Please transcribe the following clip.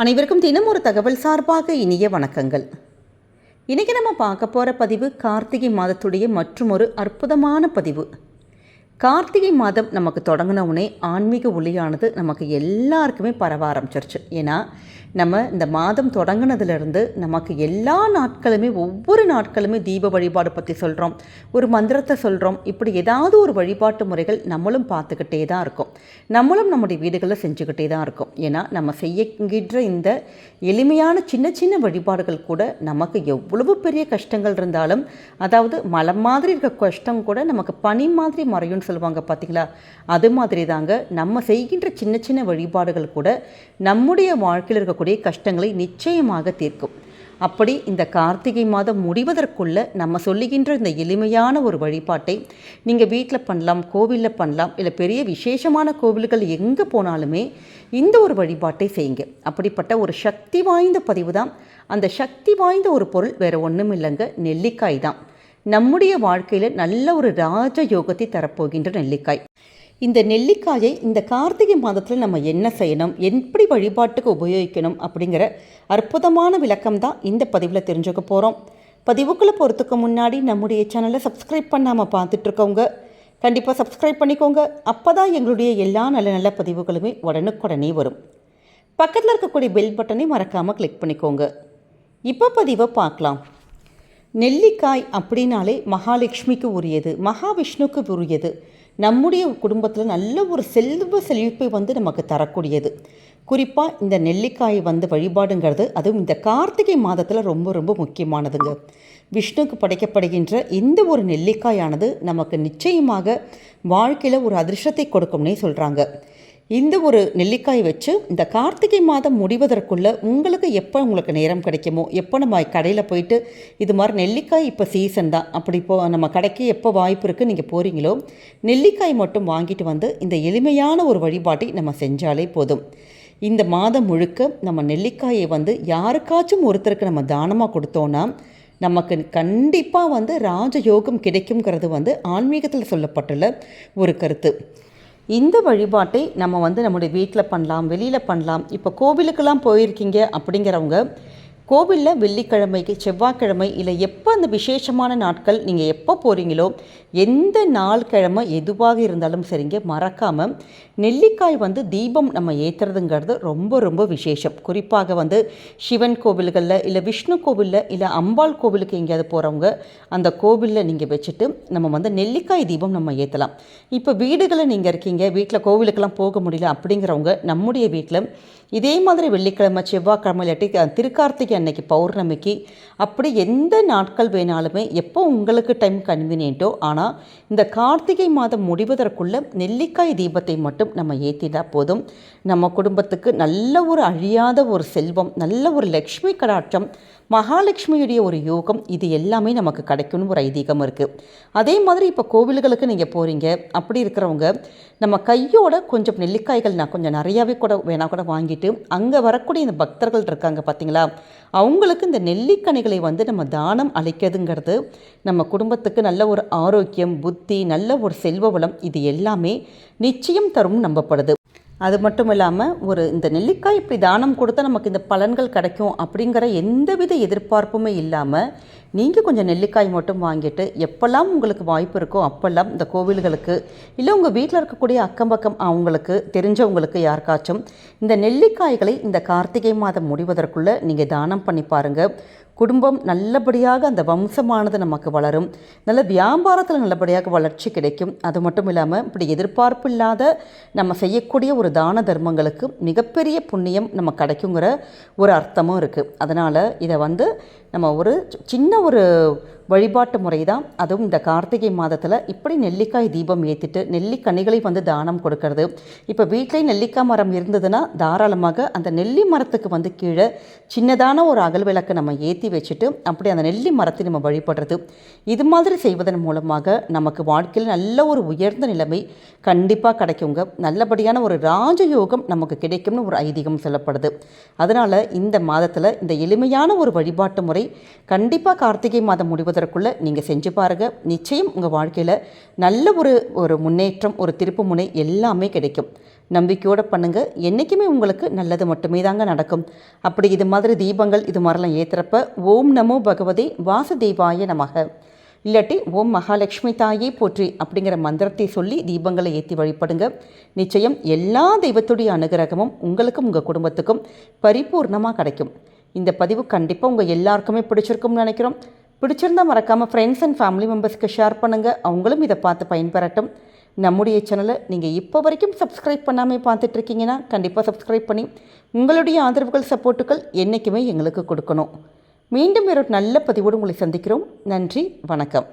அனைவருக்கும் தினம் ஒரு தகவல் சார்பாக இனிய வணக்கங்கள். இன்றைக்கி நம்ம பார்க்க போகிற பதிவு கார்த்திகை மாதத்துடைய மற்றும் ஒரு அற்புதமான பதிவு. கார்த்திகை மாதம் நமக்கு தொடங்கின உடனே ஆன்மீக ஒளியானது நமக்கு எல்லாருக்குமே பரவ ஆரம்பிச்சிருச்சு. ஏன்னா நம்ம இந்த மாதம் தொடங்கினதுலேருந்து நமக்கு எல்லா நாட்களுமே ஒவ்வொரு நாட்களுமே தீப வழிபாடு பற்றி சொல்கிறோம் ஒரு மந்திரத்தை சொல்கிறோம் இப்படி ஏதாவது ஒரு வழிபாட்டு முறைகள் நம்மளும் பார்த்துக்கிட்டே தான் இருக்கும். நம்மளும் நம்முடைய வீடுகளில் செஞ்சுக்கிட்டே தான் இருக்கும். ஏன்னா நம்ம செய்யங்கின்ற இந்த எளிமையான சின்ன சின்ன வழிபாடுகள் கூட நமக்கு எவ்வளவு பெரிய கஷ்டங்கள் இருந்தாலும் அதாவது மலம் மாதிரி இருக்க கஷ்டம் கூட நமக்கு பனி மாதிரி மறையும்னு சொல்லுவாங்க பார்த்தீங்களா அது மாதிரி தாங்க நம்ம செய்கின்ற சின்ன சின்ன வழிபாடுகள் கூட நம்முடைய வாழ்க்கையில் இருக்க இருக்கக்கூடிய கஷ்டங்களை நிச்சயமாக தீர்க்கும். அப்படி இந்த கார்த்திகை மாதம் முடிவதற்குள்ள நம்ம சொல்லுகின்ற இந்த எளிமையான ஒரு வழிபாட்டை நீங்கள் வீட்டில் பண்ணலாம் கோவிலில் பண்ணலாம் இல்லை பெரிய விசேஷமான கோவில்கள் எங்கே போனாலுமே இந்த ஒரு வழிபாட்டை செய்யுங்க. அப்படிப்பட்ட ஒரு சக்தி வாய்ந்த பதிவு தான். அந்த சக்தி வாய்ந்த ஒரு பொருள் வேறு ஒன்றும் இல்லைங்க நெல்லிக்காய் தான். நம்முடைய வாழ்க்கையில் நல்ல ஒரு ராஜ யோகத்தை தரப்போகின்ற நெல்லிக்காய். இந்த நெல்லிக்காயை இந்த கார்த்திகை மாதத்தில் நம்ம என்ன செய்யணும்? எப்படி வழிபாட்டுக்கு உபயோகிக்கணும்? அப்படிங்கிற அற்புதமான விளக்கம் தான் இந்த பதிவில் தெரிஞ்சுக்க போகிறோம் பதிவுக்குள்ளே போகிறதுக்கு முன்னாடி நம்முடைய சேனலை சப்ஸ்கிரைப் பண்ணாமல் பார்த்துட்ருக்கோங்க கண்டிப்பாக சப்ஸ்கிரைப் பண்ணிக்கோங்க. அப்போ தான் எங்களுடைய எல்லா நல்ல நல்ல பதிவுகளுமே உடனுக்குடனே வரும். பக்கத்தில் இருக்கக்கூடிய பெல் பட்டனை மறக்காமல் கிளிக் பண்ணிக்கோங்க. இப்போ பதிவை பார்க்கலாம். நெல்லிக்காய் அப்படின்னாலே மகாலட்சுமிக்கு உரியது மகாவிஷ்ணுக்கு உரியது. நம்முடைய குடும்பத்தில் நல்ல ஒரு செல்வ செழிப்பை வந்து நமக்கு தரக்கூடியது. குறிப்பாக இந்த நெல்லிக்காய் வந்து வழிபாடுங்கிறது அதுவும் இந்த கார்த்திகை மாதத்தில் ரொம்ப ரொம்ப முக்கியமானதுங்க. விஷ்ணுக்கு படைக்கப்படுகின்ற இந்த ஒரு நெல்லிக்காயானது நமக்கு நிச்சயமாக வாழ்க்கையில் ஒரு அதிர்ஷ்டத்தை கொடுக்கும்னே சொல்கிறாங்க இந்த ஒரு நெல்லிக்காய் வச்சு இந்த கார்த்திகை மாதம் முடிவதற்குள்ள உங்களுக்கு எப்போ உங்களுக்கு நேரம் கிடைக்குமோ எப்போ நம்ம கடையில் போயிட்டு இது மாதிரி நெல்லிக்காய் இப்போ சீசன் தான். அப்படி இப்போ நம்ம கடைக்கு எப்போ வாய்ப்பு இருக்குது நீங்கள் போகிறீங்களோ நெல்லிக்காய் மட்டும் வாங்கிட்டு வந்து இந்த எளிமையான ஒரு வழிபாட்டை நம்ம செஞ்சாலே போதும். இந்த மாதம் முழுக்க நம்ம நெல்லிக்காயை வந்து யாருக்காச்சும் ஒருத்தருக்கு நம்ம தானமாக கொடுத்தோன்னா நமக்கு கண்டிப்பாக வந்து ராஜயோகம் கிடைக்குங்கிறது வந்து ஆன்மீகத்தில் சொல்லப்பட்டுள்ள ஒரு கருத்து. இந்த வழிபாட்டை நம்ம வந்து நம்முடைய வீட்டில் பண்ணலாம் வெளியில் பண்ணலாம். இப்போ கோவிலுக்கெல்லாம் போயிருக்கீங்க அப்படிங்கிறவங்க கோவிலில் வெள்ளிக்கிழமைக்கு செவ்வாய்க்கிழமை இல்லை எப்போ அந்த விசேஷமான நாட்கள் நீங்கள் எப்போ போகிறீங்களோ எந்த நாள் கிழமை எதுவாக இருந்தாலும் சரிங்க மறக்காமல் நெல்லிக்காய் வந்து தீபம் நம்ம ஏற்றுறதுங்கிறது ரொம்ப ரொம்ப விசேஷம். குறிப்பாக வந்து சிவன் கோவில்களில் இல்லை விஷ்ணு கோவிலில் இல்லை அம்பாள் கோவிலுக்கு எங்கேயாவது போகிறவங்க அந்த கோவிலில் நீங்கள் வச்சுட்டு நம்ம வந்து நெல்லிக்காய் தீபம் நம்ம ஏற்றலாம் இப்போ வீடுகளில் நீங்கள் இருக்கீங்க வீட்டில் கோவிலுக்கெல்லாம் போக முடியல அப்படிங்கிறவங்க நம்முடைய வீட்டில் இதே மாதிரி வெள்ளிக்கிழமை செவ்வாய்க்கிழமை இல்லாட்டி திருக்கார்த்திகை அன்னைக்கு பௌர்ணமிக்கு. அப்படி எந்த நாட்கள் வேணாலுமே எப்போ உங்களுக்கு டைம் கன்வீனியன்ட்டோ ஆனால் இந்த கார்த்திகை மாதம் முடிவதற்குள்ள நெல்லிக்காய் தீபத்தை மட்டும் நம்ம ஏற்றிட்டா போதும். நம்ம குடும்பத்துக்கு நல்ல ஒரு அழியாத ஒரு செல்வம் நல்ல ஒரு லக்ஷ்மி கடாட்சம் மகாலட்சுமியுடைய ஒரு யோகம் இது எல்லாமே நமக்கு கிடைக்கும்னு ஒரு ஐதீகம் இருக்குது அதே மாதிரி இப்போ கோவில்களுக்கு நீங்கள் போகிறீங்க அப்படி இருக்கிறவங்க நம்ம கையோட கொஞ்சம் நெல்லிக்காய்கள் நான் கொஞ்சம் நிறையாவே கூட வேணால் கூட வாங்கிட்டு அங்கே வரக்கூடிய இந்த பக்தர்கள் இருக்காங்க பார்த்தீங்களா அவங்களுக்கு இந்த நெல்லிக்கனிகளை வந்து நம்ம தானம் அளிக்கிறதுங்கிறது நம்ம குடும்பத்துக்கு நல்ல ஒரு ஆரோக்கியம் புத்தி நல்ல ஒரு செல்வ வளம் இது எல்லாமே நிச்சயம் தரும் நம்பப்படுது. அது மட்டும் இல்லாமல் ஒரு இந்த நெல்லிக்காய் இப்படி தானம் கொடுத்தா நமக்கு இந்த பலன்கள் கிடைக்கும் அப்படிங்கிற எந்தவித எதிர்பார்ப்புமே இல்லாமல் நீங்கள் கொஞ்சம் நெல்லிக்காய் மட்டும் வாங்கிட்டு எப்போல்லாம் உங்களுக்கு வாய்ப்பு இருக்கோ அப்போல்லாம் இந்த கோவில்களுக்கு இல்லை உங்கள் வீட்டில் இருக்கக்கூடிய அக்கம் பக்கம் அவங்களுக்கு தெரிஞ்சவங்களுக்கு யாருக்காச்சும் இந்த நெல்லிக்காய்களை இந்த கார்த்திகை மாதம் முடிவதற்குள்ளே நீங்கள் தானம் பண்ணி பாருங்கள் குடும்பம் நல்லபடியாக அந்த வம்சமானது நமக்கு வளரும். நல்ல வியாபாரத்தில் நல்லபடியாக வளர்ச்சி கிடைக்கும். அது மட்டும் இல்லாமல் இப்படி எதிர்பார்ப்பு இல்லாத நம்ம செய்யக்கூடிய ஒரு தான தர்மங்களுக்கு மிகப்பெரிய புண்ணியம் நம்ம கிடைக்குங்கிற ஒரு அர்த்தமும் இருக்குது அதனால் இதை வந்து நம்ம ஒரு சின்ன ஒரு வழிபாட்டு முறை தான் அதுவும் இந்த கார்த்திகை மாதத்தில் இப்படி நெல்லிக்காய் தீபம் ஏற்றிட்டு நெல்லிக்கனிகளை வந்து தானம் கொடுக்கறது. இப்போ வீட்டிலே நெல்லிக்காய் மரம் இருந்ததுன்னா தாராளமாக அந்த நெல்லி மரத்துக்கு வந்து கீழே சின்னதான ஒரு அகல் விளக்கு நம்ம ஏற்றி வச்சுட்டு அப்படி அந்த நெல்லி மரத்தை நம்ம வழிபடுறது. இது மாதிரி செய்வதன் மூலமாக நமக்கு வாழ்க்கையில் நல்ல ஒரு உயர்ந்த நிலைமை கண்டிப்பாக கிடைக்குங்க. நல்லபடியான ஒரு ராஜயோகம் நமக்கு கிடைக்கும்னு ஒரு ஐதீகம் சொல்லப்படுது. அதனால் இந்த மாதத்தில் இந்த எளிமையான ஒரு வழிபாட்டு முறை கண்டிப்பாக கார்த்திகை மாதம் முடிவதற்குள்ளே நீங்கள் செஞ்சு பாருங்கள் நிச்சயம் உங்கள் வாழ்க்கையில் நல்ல ஒரு ஒரு முன்னேற்றம் ஒரு திருப்பு முனை எல்லாமே கிடைக்கும். நம்பிக்கையோடு பண்ணுங்கள் என்றைக்குமே உங்களுக்கு நல்லது மட்டுமே தாங்க நடக்கும். அப்படி இது மாதிரி தீபங்கள் இது மாதிரிலாம் ஏற்றுறப்ப ஓம் நமோ பகவதே வாசுதேவாய நமக. இல்லாட்டி ஓம் மகாலட்சுமி தாயே போற்றி அப்படிங்கிற மந்திரத்தை சொல்லி தீபங்களை ஏற்றி வழிபடுங்க. நிச்சயம் எல்லா தெய்வத்துடைய அனுகிரகமும் உங்களுக்கும் உங்கள் குடும்பத்துக்கும் பரிபூர்ணமாக கிடைக்கும். இந்த பதிவு கண்டிப்பாக உங்கள் எல்லாருக்குமே பிடிச்சிருக்கும்னு நினைக்கிறோம். பிடிச்சிருந்தா மறக்காமல் ஃப்ரெண்ட்ஸ் அண்ட் ஃபேமிலி மெம்பர்ஸ்க்கு ஷேர் பண்ணுங்கள் அவங்களும் இதை பார்த்து பயன்பெறட்டும். நம்முடைய சேனலை நீங்கள் இப்போ வரைக்கும் சப்ஸ்கிரைப் பண்ணாமல் பார்த்துட்ருக்கீங்கன்னா கண்டிப்பாக சப்ஸ்கிரைப் பண்ணி உங்களுடைய ஆதரவுகள் சப்போர்ட்டுகள் என்றைக்குமே எங்களுக்கு கொடுக்கணும். மீண்டும் ஒரு நல்ல பதிவோடு உங்களை சந்திக்கிறோம். நன்றி வணக்கம்.